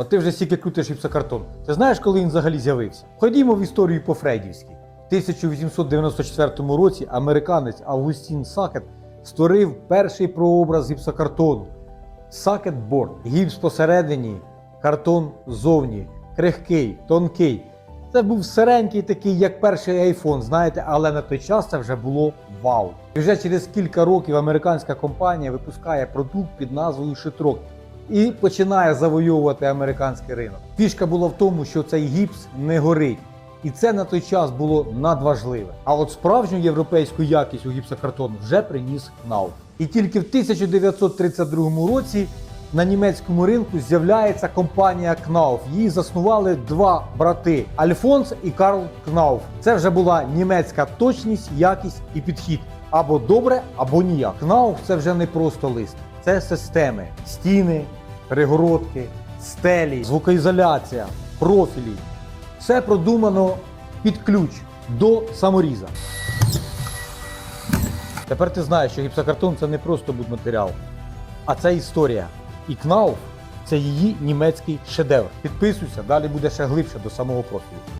От ти вже стільки крутиш гіпсокартон. Ти знаєш, коли він взагалі з'явився? Ходімо в історію по Фрейдівській. В 1894 році американець Августін Сакет створив перший прообраз гіпсокартону. Сакетборд. Гіпс посередині, картон ззовні, крихкий, тонкий. Це був серенький такий, як перший айфон, знаєте, але на той час це вже було вау. І вже через кілька років американська компанія випускає продукт під назвою Шитрок і починає завойовувати американський ринок. Фішка була в тому, що цей гіпс не горить. І це на той час було надважливе. А от справжню європейську якість у гіпсокартону вже приніс КНАУ. І тільки в 1932 році на німецькому ринку з'являється компанія Кнауф. Її заснували два брати Альфонс і Карл Кнауф. Це вже була німецька точність, якість і підхід. Або добре, або ніяк. Кнауф це вже не просто лист, це системи, стіни, перегородки, стелі, звукоізоляція, профілі. Все продумано під ключ до саморіза. Тепер ти знаєш, що гіпсокартон це не просто будматеріал, а це історія. І Кнауф це її німецький шедевр. Підписуйся, далі буде ще глибше до самого профілю.